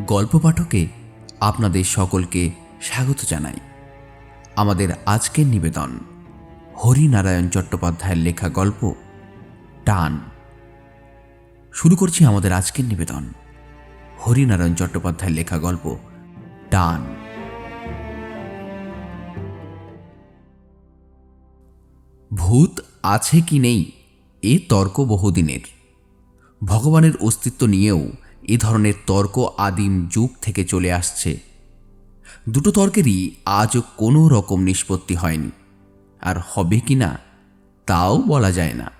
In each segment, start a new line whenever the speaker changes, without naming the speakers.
গল্প পাঠকে আপনাদের সকলকে স্বাগত জানাই। আমাদের আজকের নিবেদন, হরিনারায়ণ চট্টোপাধ্যায়ের লেখা গল্প, টান। শুরু করছি আমাদের আজকের নিবেদন, হরিনারায়ণ চট্টোপাধ্যায়ের লেখা গল্প, টান। ভূত আছে কি নেই, এ তর্ক বহুদিনের। ভগবানের অস্তিত্ব নিয়েও এ ধরনের তর্ক আদিম যুগ থেকে চলে আসছে। দুটো তর্কেরই আজও কোনো রকম নিষ্পত্তি হয়নি। আর হবে কি না, তাও বলা যায় না।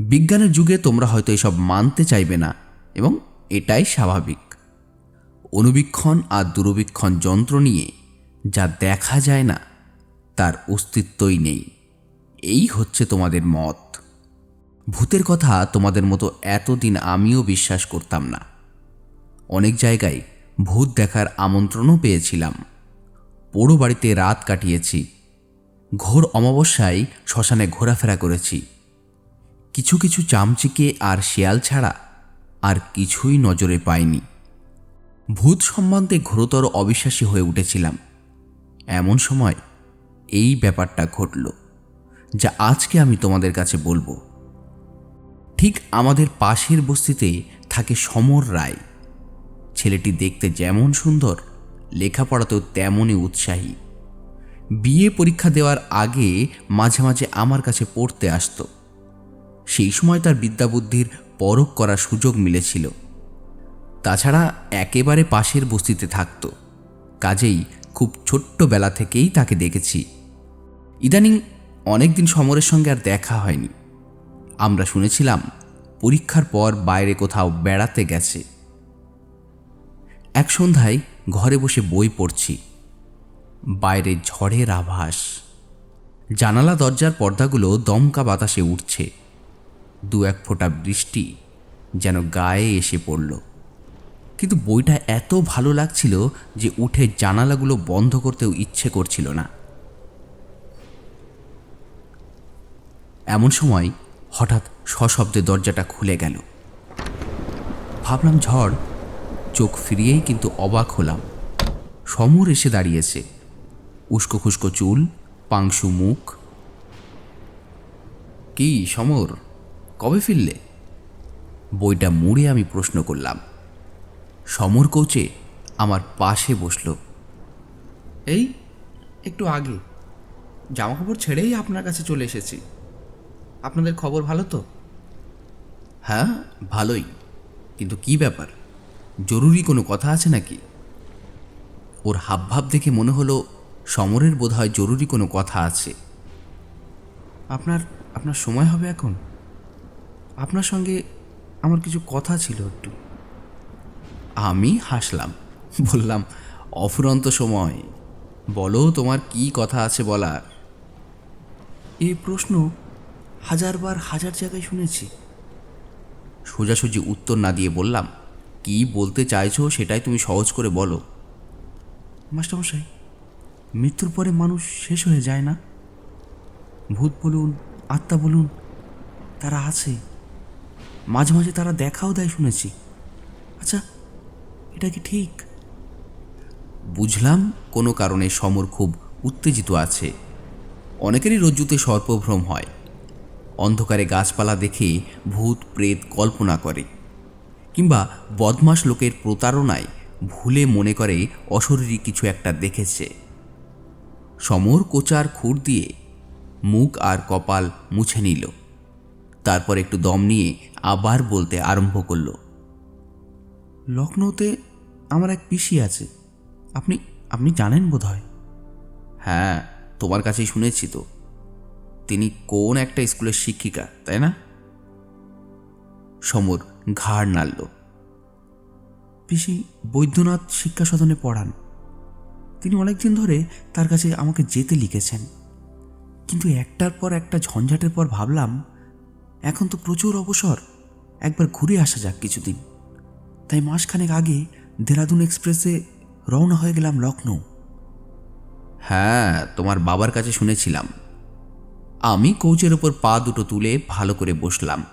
বিজ্ঞানের যুগে তোমরা হয়তো এসব মানতে চাইবে না, এবং এটাই স্বাভাবিক। অনুবীক্ষণ আর দূরবীক্ষণ যন্ত্র নিয়ে যা দেখা যায় না, তার অস্তিত্বই নেই। এই হচ্ছে তোমাদের মত। ভূতের কথা তোমাদের মতো এতদিন আমিও বিশ্বাস করতাম না। অনেক জায়গায় ভূত দেখার আমন্ত্রণও পেয়েছিলাম। পোড়ো বাড়িতে রাত কাটিয়েছি। ঘোর অমাবস্যায় শ্মশানে ঘোরাফেরা করেছি। কিছু কিছু চামচিকে আর শেয়াল ছাড়া আর কিছুই নজরে পাইনি। ভূত সম্বন্ধে ঘোরতর অবিশ্বাসী হয়ে উঠেছিলাম। এমন সময় এই ব্যাপারটা ঘটল, যা আজকে আমি তোমাদের কাছে বলব। ঠিক আমাদের পাশের বস্তিতে থাকে সমর রায়। ছেলেটি দেখতে যেমন সুন্দর, লেখাপড়াতেও তেমনই উৎসাহী। বিয়ে পরীক্ষা দেওয়ার আগে মাঝে মাঝে আমার কাছে পড়তে আসতো। সেই সময় তার বিদ্যাবুদ্ধির পরখ করার সুযোগ মিলেছিল। তাছাড়া একেবারে পাশের বস্তিতে থাকত। কাজেই খুব ছোট্ট বেলা থেকেই তাকে দেখেছি। ইদানিং অনেকদিন সমরের সঙ্গে আর দেখা হয়নি। আমরা শুনেছিলাম, পরীক্ষার পর বাইরে কোথাও বেড়াতে গেছে। এক সন্ধ্যায় ঘরে বসে বই পড়ছি। বাইরে ঝড়ের আভাস। জানালা দরজার পর্দাগুলো দমকা বাতাসে উঠছে। দু এক ফোঁটা বৃষ্টি যেন গায়ে এসে পড়ল। কিন্তু বইটা এত ভালো লাগছিল যে উঠে জানালাগুলো বন্ধ করতেও ইচ্ছে করছিল না। এমন সময় হঠাৎ সশব্দে দরজাটা খুলে গেল। ভাবলাম ঝড় চোখ ফিরিয়েই কিন্তু অবাক হলাম। সমর এসে দাঁড়িয়েছে। উস্কো খুস্কো চুল, পাংশু মুখ। কি সমর, কবে ফিরলে? বইটা মুড়ে আমি প্রশ্ন করলাম। সমর কোচে আমার পাশে বসল।
এই, একটু আগে। জামা কাপড় ছেড়েই আপনার কাছে চলে এসেছি। আপনাদের খবর ভালো তো?
হ্যাঁ ভালোই। কিন্তু কি ব্যাপার? জরুরি কোনো কথা আছে নাকি? ওর হাবভাব দেখে মনে হলো সমরের বোধহয় জরুরি কোনো কথা আছে।
আপনার আপনার সময় হবে এখন? আপনার সঙ্গে আমার কিছু কথা ছিল একটু।
আমি হাসলাম, বললাম, অফুরন্ত সময়, বলো তোমার কি কথা আছে বলার?
এই প্রশ্ন হাজারবার হাজার জায়গায় শুনেছি।
সোজাসুজি উত্তর না দিয়ে বললাম কি বলতে চাইছো সেটাই তুমি সহজ করে বলো।
মাস্টারমশাই, মৃত্যুর পরে মানুষ শেষ হয়ে যায় না? ভূত বলুন, আত্মা বলুন, তারা আছে। মাঝে মাঝে তারা দেখাও দেয় শুনেছি। আচ্ছা এটা কি ঠিক?
বুঝলাম কোনো কারণে সমর খুব উত্তেজিত আছে। অনেকেরই রজ্জুতে সর্পভ্রম হয়। অন্ধকারে গাছপালা দেখে ভূত, প্রেত কল্পনা করে। কিংবা বদমাস লোকের প্রতারণায় ভুলে মনে করে অশরীরী কিছু একটা দেখেছে। সমর কোচার খুর দিয়ে মুখ আর কপাল মুছে নিল। তারপর একটু দম নিয়ে আবার বলতে আরম্ভ করল,
লখনৌতে আমার এক পিসি আছে। আপনি আপনি জানেন বোধ হয়
হ্যাঁ তোমার কাছেই শুনেছি তো। তিনি কোন একটা স্কুলের শিক্ষিকা, তাই না? সমর ঘাড় নাড়ল।
পিসি বৈদ্যনাথ শিক্ষা সদনে পড়ান। তিনি অনেকদিন ধরে তার কাছে আমাকে যেতে লিখেছেন। কিন্তু একটার পর একটা ঝঞ্ঝাটের পর ভাবলাম এখন তো প্রচুর অবসর একবার ঘুরে আসা যাক কিছুদিন। তাই মাসখানেক আগে দেরাদুন এক্সপ্রেসে রওনা হয়ে গেলাম লখনৌ
হ্যাঁ তোমার বাবার কাছে শুনেছিলাম। আমি কোচের ওপর পা দুটো তুলে ভালো করে বসলাম।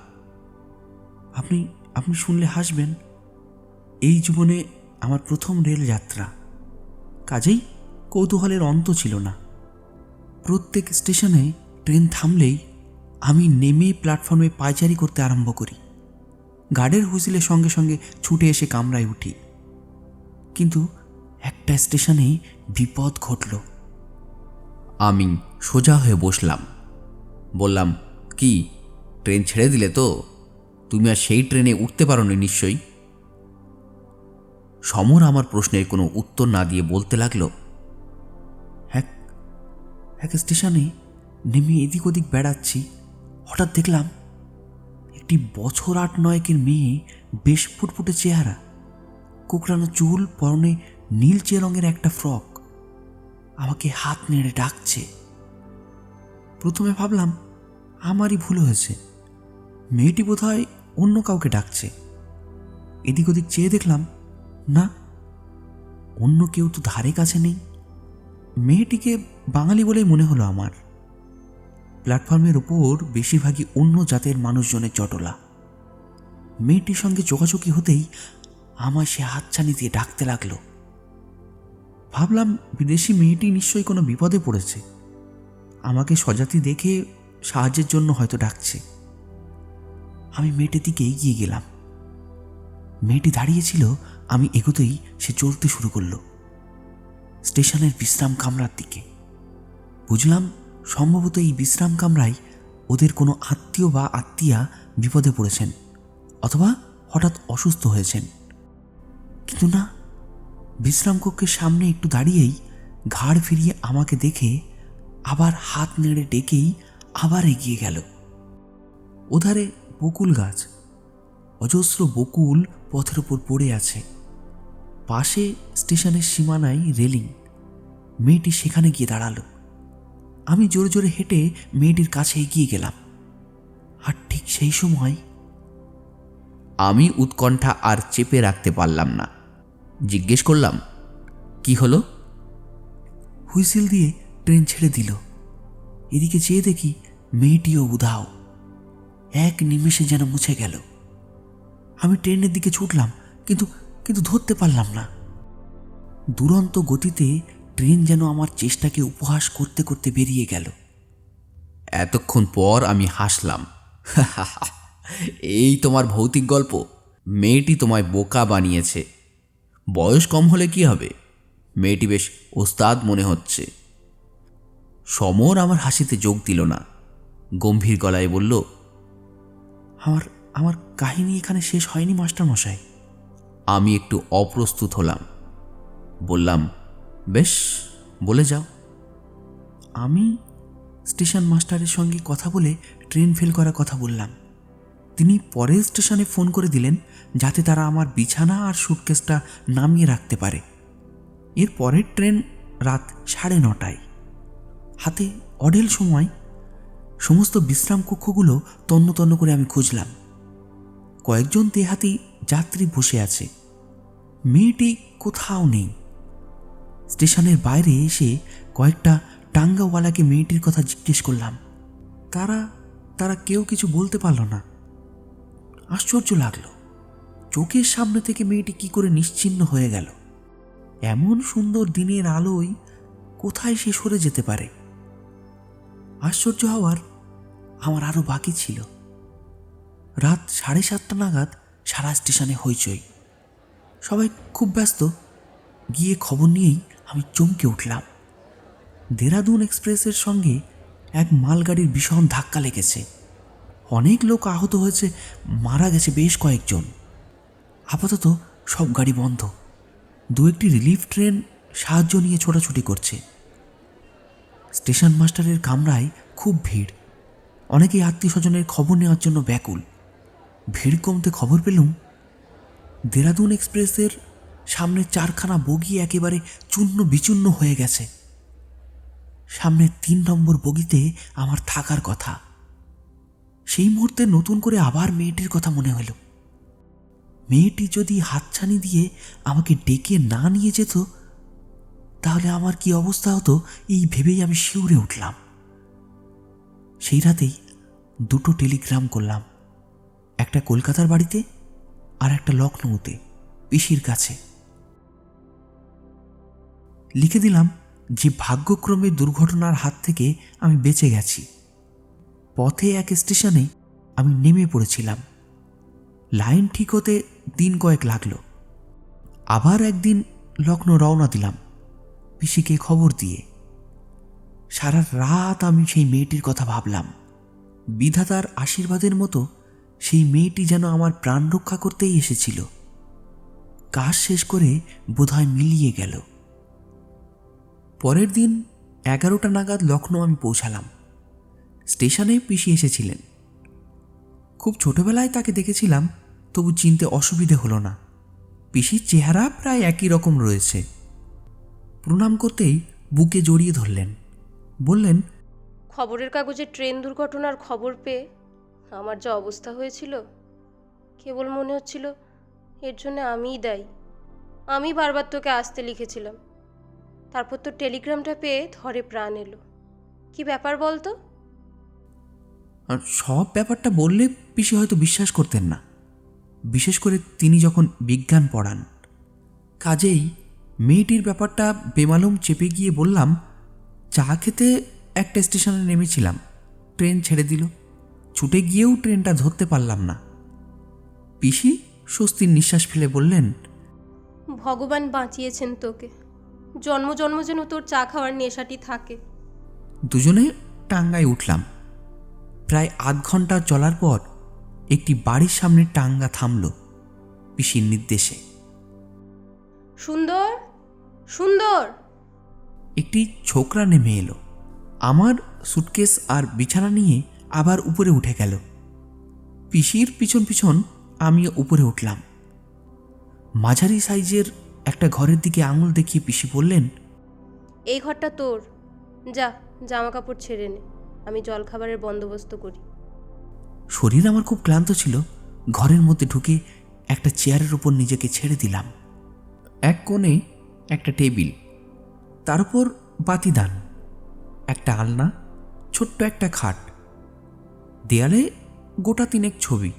আপনি আপনি শুনলে হাসবেন। এই জীবনে
আমার প্রথম রেল যাত্রা। কাজেই কৌতূহলের অন্ত ছিল না। প্রত্যেক স্টেশনে ট্রেন থামলেই আমি নেমে প্ল্যাটফর্মে পায়চারি করতে আরম্ভ করি। গার্ডের হুইসিলের সঙ্গে সঙ্গে ছুটে এসে কামরায় উঠি। কিন্তু একটা স্টেশনে বিপদ ঘটল।
আমি সোজা হয়ে বসলাম। বললাম, কি, ট্রেন ছেড়ে দিলে তো? তুমি আর সেই ট্রেনে উঠতে পারো নি নিশ্চয়ই? সমর আমার প্রশ্নের কোনো উত্তর না দিয়ে বলতে লাগল
এক এক স্টেশনে নেমে এদিক ওদিক বেড়াচ্ছি। হঠাৎ দেখলাম একটি বছর আট নয়কের মেয়ে বেশ ফুটফুটে চেহারা। কোকড়ানো চুল, পরনে নীলচে রঙের একটা ফ্রক। আমাকে হাত নেড়ে ডাকছে। প্রথমে ভাবলাম, আমারই ভুল হয়েছে। মেয়েটি বোধহয় অন্য কাউকে ডাকছে। এদিক ওদিক চেয়ে দেখলাম না, অন্য কেউ তো ধারে কাছে নেই। মেয়েটিকে বাঙালি বলেই মনে হলো আমার। প্ল্যাটফর্মের ওপর বেশিরভাগই অন্য জাতের মানুষজনের জটলা মেয়েটির সঙ্গে যোগাযোগী হতেই আমার সে হাতছানি দিয়ে ডাকতে লাগল। ভাবলাম বিদেশি মেয়েটি নিশ্চয়ই কোনো বিপদে পড়েছে। আমাকে সজাতি দেখে সাহায্যের জন্য হয়তো ডাকছে। আমি মেয়েটির দিকে এগিয়ে গেলাম। মেয়েটি দাঁড়িয়েছিল আমি এগোতেই সে চলতে শুরু করল। স্টেশনের বিশ্রাম কামরার দিকে। বুঝলাম, সম্ভবত এই বিশ্রাম কামরায় ওদের কোনো আত্মীয় বা আত্মীয়া বিপদে পড়েছেন, অথবা হঠাৎ অসুস্থ হয়েছেন। কিন্তু না, বিশ্রাম কক্ষের সামনে একটু দাঁড়িয়েই ঘাড় ফিরিয়ে আমাকে দেখে আবার হাত নেড়ে ডেকেই আবার এগিয়ে গেল। ওধারে বকুল গাছ, অজস্র বকুল পথের ওপর পড়ে আছে। পাশে স্টেশনের সীমানায় রেলিং। মেয়েটি সেখানে গিয়ে দাঁড়াল। আমি জোরে জোরে হেঁটে মেয়েটির কাছে এগিয়ে গেলাম। আর ঠিক সেই সময়
আমি উৎকণ্ঠা আর চেপে রাখতে পারলাম না। জিজ্ঞেস করলাম, কি হলো?
হুইসিল দিয়ে ট্রেন ছেড়ে দিল। এদিকে চেয়ে দেখি মেয়েটিও উধাও। এক নিমেষে যেন মুছে গেল। আমি ট্রেনের দিকে ছুটলাম, কিন্তু কিন্তু ধরতে পারলাম না। দুরন্ত গতিতে ট্রেন যেন আমার চেষ্টাকে উপহাস করতে করতে বেরিয়ে গেল।
এতক্ষণ পর আমি হাসলাম। এই তোমার ভৌতিক গল্প। মেয়েটি তোমায় বোকা বানিয়েছে। বয়স কম হলে কি হবে? মেয়েটি বেশ ওস্তাদ মনে হচ্ছে। সমর আমার হাসিতে যোগ দিল না। গম্ভীর গলায় বলল,
আমার আমার কাহিনী এখানে শেষ হয়নি মাস্টার মশাই
আমি একটু অপ্রস্তুত হলাম। বললাম, বেশ, বলে যাও।
আমি স্টেশন মাস্টারের সঙ্গে কথা বলে ট্রেন ফেল করার কথা বললাম। তিনি পরের স্টেশনে ফোন করে দিলেন যাতে তারা আমার বিছানা আর সুটকেসটা নামিয়ে রাখতে পারে। এর পরের ট্রেন রাত সাড়ে নটায়। হাতে অঢেল সময়, সমস্ত বিশ্রাম কক্ষগুলো তন্ন তন্ন করে আমি খুঁজলাম। কয়েকজন দেহাতি যাত্রী বসে আছে। মেয়েটি কোথাও নেই। স্টেশনের বাইরে এসে কয়েকটা টাঙ্গাওয়ালাকে মেয়েটির কথা জিজ্ঞেস করলাম। তারা তারা কেউ কিছু বলতে পারল না। আশ্চর্য লাগল। চোখের সামনে থেকে মেয়েটি কি করে নিশ্চিহ্ন হয়ে গেল। এমন সুন্দর দিনের আলোয় কোথায় সে সরে যেতে পারে? আশ্চর্য হওয়ার আমার আরও বাকি ছিল। রাত সাড়ে সাতটা নাগাদ সারা স্টেশনে হইচই। সবাই খুব ব্যস্ত। গিয়ে খবর নিয়েই আমি চমকে উঠলাম। দেরাদুন এক্সপ্রেসের সঙ্গে এক মালগাড়ির ভীষণ ধাক্কা লেগেছে। অনেক লোক আহত হয়েছে, মারা গেছে বেশ কয়েকজন। আপাতত সব গাড়ি বন্ধ। দু একটি রিলিফ ট্রেন সাহায্য নিয়ে ছোটাছুটি করছে। স্টেশন মাস্টারের কামরায় খুব ভিড়। অনেকেই আত্মীয় স্বজনের খবর নেওয়ার জন্য ব্যাকুল। ভিড় কমতে খবর পেলুম? দেরাদুন এক্সপ্রেসের সামনে চারখানা বগি একেবারে চূর্ণ বিচূর্ণ হয়ে গেছে। সামনে তিন নম্বর বগিতে আমার থাকার কথা। সেই মুহূর্তে নতুন করে আবার মেয়েটির কথা মনে হলো। মেয়েটি যদি হাতছানি দিয়ে আমাকে ডেকে না নিয়ে যেত, তাহলে আমার কি অবস্থা হতো এই ভেবেই আমি শিউরে উঠলাম। সেই রাতেই দুটো টেলিগ্রাম করলাম। একটা কলকাতার বাড়িতে আর একটা লখনৌতে পিসির কাছে। লিখে দিলাম যে ভাগ্যক্রমে দুর্ঘটনার হাত থেকে আমি বেঁচে গেছি। পথে এক স্টেশনে আমি নেমে পড়েছিলাম। লাইন ঠিক হতে দিন কয়েক লাগল। আবার একদিন লখনৌ রওনা দিলাম পিসিকে খবর দিয়ে। সারা রাত আমি সেই মেয়েটির কথা ভাবলাম। বিধাতার আশীর্বাদের মতো সেই মেয়েটি যেন আমার প্রাণ রক্ষা করতেই এসেছিল। কাজ শেষ করে বোধহয় মিলিয়ে গেল। পরের দিন এগারোটা নাগাদ লখনৌ আমি পৌঁছালাম। স্টেশনে পিসি এসেছিলেন। খুব ছোটবেলায় তাকে দেখেছিলাম, তবু চিনতে অসুবিধে হলো না। পিসির চেহারা প্রায় একই রকম রয়েছে। প্রণাম করতেই বুকে জড়িয়ে ধরলেন। বললেন,
খবরের কাগজে ট্রেন দুর্ঘটনার খবর পেয়ে আমার যা অবস্থা হয়েছিল, কেবল মনে হচ্ছিল এর জন্য আমিই দায়ী। আমি বারবার তোকে আসতে লিখেছিলাম। তারপর তো টেলিগ্রামটা পেয়ে ধরে প্রাণ এলো। কি ব্যাপার বলতো?
আর সব ব্যাপারটা বললে পিসি হয়তো বিশ্বাস করতেন না। বিশেষ করে তিনি যখন বিজ্ঞান পড়ান। কাজেই মেয়েটির ব্যাপারটা বেমালুম চেপে গিয়ে বললাম, চা খেতে একটা স্টেশনে নেমেছিলাম। ট্রেন ছেড়ে দিল। ছুটে গিয়েও ট্রেনটা ধরতে পারলাম না। পিসি স্বস্তির নিঃশ্বাস ফেলে বললেন
ভগবান বাঁচিয়েছেন তোকে। জন্ম জন্ম যেন তোর চা খাওয়ার নেশাটি থাকে।
দুজনে টাঙ্গায় উঠলাম। প্রায় আধ ঘণ্টা চলার পর একটি বাড়ির সামনে টাঙ্গা থামল পিসির নির্দেশে।
সুন্দর সুন্দর।
একটি ছোকরা নেমে এলো। আমার সুটকেস আর বিছানা নিয়ে আবার উপরে উঠে গেল। পিসির পিছন পিছন আমিও উপরে উঠলাম। মাঝারি সাইজের একটা ঘরের দিকে আঙুল দেখিয়ে পিসি বললেন
এই ঘরটা তোর। যা জামা কাপড় ছেড়ে নে। আমি জলখাবারের বন্দোবস্ত করি।
শরীর আমার খুব ক্লান্ত ছিল। ঘরের মধ্যে ঢুকে একটা চেয়ারের উপর নিজেকে ছেড়ে দিলাম। এক কোণে একটা টেবিল তার উপর বাতিদান একটা আলনা ছোট্ট একটা খাট দেয়ালে গোটা তিনেক ছবি।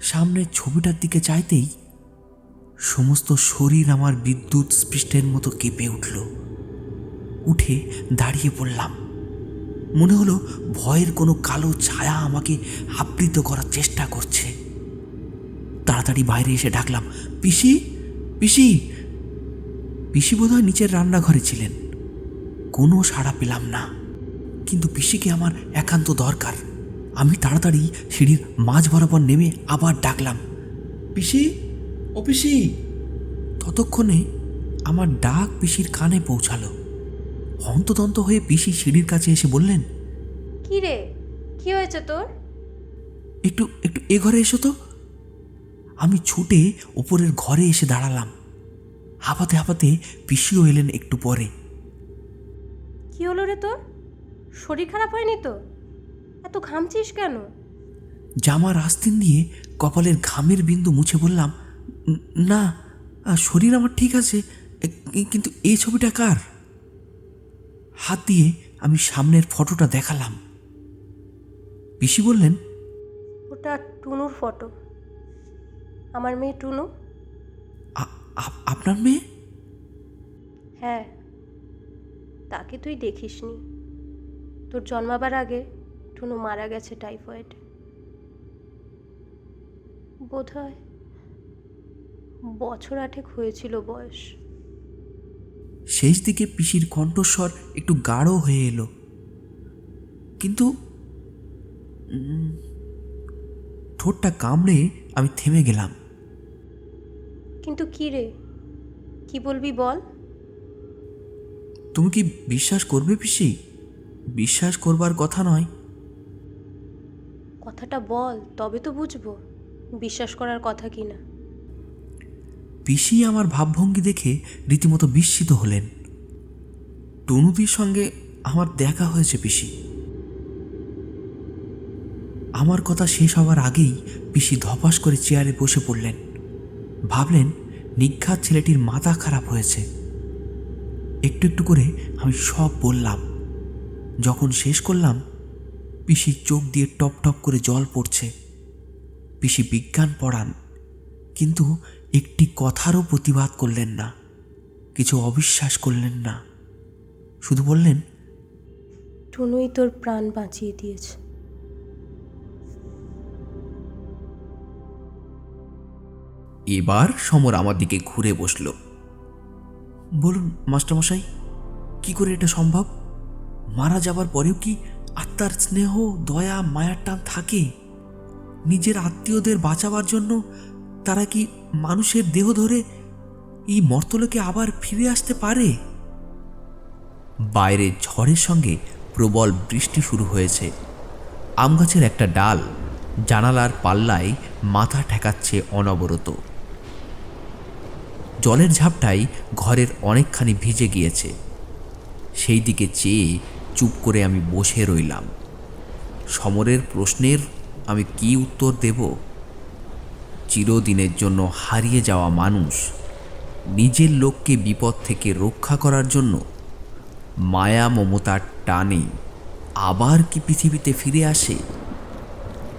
সামনের ছবিটার দিকে চাইতেই সমস্ত শরীর আমার বিদ্যুৎ স্পৃষ্টের মতো কেঁপে উঠল। উঠে দাঁড়িয়ে পড়লাম। মনে হলো ভয়ের কোনো কালো ছায়া আমাকে আবৃত করার চেষ্টা করছে। তাড়াতাড়ি বাইরে এসে ডাকলাম, পিসি? পিসি? পিসি বোধহয় নিচের রান্নাঘরে ছিলেন। কোনো সাড়া পেলাম না। কিন্তু পিসিকে আমার একান্ত দরকার। আমি তাড়াতাড়ি সিঁড়ির মাঝ বরাবর নেমে আবার ডাকলাম পিসি ও পিসি! ততক্ষণে আমার ডাক পিসির কানে পৌঁছালো। হন্তদন্ত হয়ে পিসি সিঁড়ির কাছে এসে বললেন
কি রে? কি হয়েছে তোর?
একটু একটু এ ঘরে এসো তো। আমি ছুটে ওপরের ঘরে এসে দাঁড়ালাম। হাঁপাতে হাঁপাতে পিসিও এলেন একটু পরে।
কি হলো রে তোর? শরীর খারাপ হয়নি তো? এত ঘামছিস কেন?
জামার আস্তিন দিয়ে কপালের ঘামের বিন্দু মুছে বললাম না শরীর আমার ঠিক আছে কিন্তু এই ছবিটা কার? হাত দিয়ে আমি সামনের ফটোটা দেখালাম। পিসি বললেন
ওটা টুনুর ফটো। আমার মেয়ে টুনু।
আপ- আপনার মেয়ে?
হ্যাঁ। তাকে তুই দেখিসনি। তোর জন্মাবার আগে টুনু মারা গেছে টাইফয়েড বোধহয় বছর আঠেক হয়েছিল বয়স।
শেষ দিকে পিসির কণ্ঠস্বর একটু গাঢ় হয়ে এলো। কিন্তু ঠোঁটটা কামড়ে আমি থেমে গেলাম।
কিন্তু কি রে? কি বলবি বল?
তুমি কি বিশ্বাস করবে পিসি? বিশ্বাস করবার কথা নয়।
কথাটা বল তবে তো বুঝব বিশ্বাস করার কথা কি না।
পিসি আমার ভাবভঙ্গি দেখে রীতিমতো বিস্মিত হলেন। টনুদির সঙ্গে আমার দেখা হয়েছে পিসি। আমার কথা শেষ হওয়ার আগেই পিসি ধপাস করে চেয়ারে বসে পড়লেন। ভাবলেন নিঘাত ছেলেটির মাথা খারাপ হয়েছে। একটু একটু করে আমি সব বললাম। যখন শেষ করলাম পিসির চোখ দিয়ে টপ টপ করে জল পড়ছে। পিসি বিজ্ঞান পড়ান কিন্তু একটি কথারও প্রতিবাদ করলেন না
কিছু অবিশ্বাস করলেন না। শুধু বললেন
টুনুই তোর প্রাণ বাঁচিয়ে দিয়েছে।
এবার সমর আমার দিকে ঘুরে বসল।
বলুন মাস্টারমশাই কি করে এটা সম্ভব? মারা যাবার পরেও কি আত্মার স্নেহ, দয়া, মায়ার টান থাকে? নিজের আত্মীয়দের বাঁচাবার জন্য তারা কি মানুষের দেহ ধরে এই মর্তলোকে আবার ফিরে আসতে পারে?
বাইরে ঝড়ের সঙ্গে প্রবল বৃষ্টি শুরু হয়েছে। আম গাছের একটা ডাল জানালার পাল্লায় মাথা ঠেকাচ্ছে অনবরত। জলের ঝাপটাই ঘরের অনেকখানি ভিজে গিয়েছে। সেই দিকে চেয়ে চুপ করে আমি বসে রইলাম। সমরের প্রশ্নের আমি কি উত্তর দেব? চিরদিনের জন্য হারিয়ে যাওয়া মানুষ নিজের লোককে বিপদ থেকে রক্ষা করার জন্য মায়া মমতার টানে আবার কি পৃথিবীতে ফিরে আসে?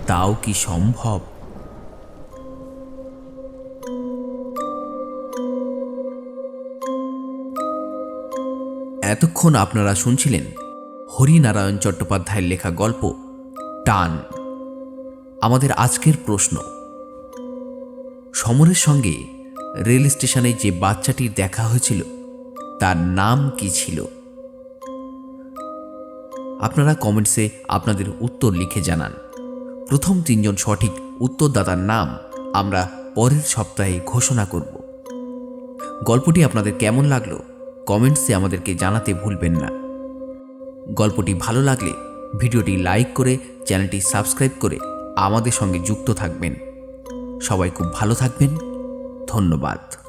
তাও কি সম্ভব? এতক্ষণ আপনারা শুনছিলেন হরিনারায়ণ চট্টোপাধ্যায়ের লেখা গল্প, টান। আমাদের আজকের প্রশ্ন। সমরের সঙ্গে রেল স্টেশনে যে বাচ্চাটির দেখা হয়েছিল, তার নাম কি ছিল? আপনারা কমেন্টসে আপনাদের উত্তর লিখে জানান। প্রথম তিনজন সঠিক উত্তরদাতার নাম আমরা পরের সপ্তাহে ঘোষণা করব। গল্পটি আপনাদের কেমন লাগল, কমেন্টসে আমাদেরকে জানাতে ভুলবেন না। গল্পটি ভালো লাগলে ভিডিওটি লাইক করে চ্যানেলটি সাবস্ক্রাইব করে আমাদের সঙ্গে যুক্ত থাকবেন। সবাই খুব ভালো থাকবেন। ধন্যবাদ।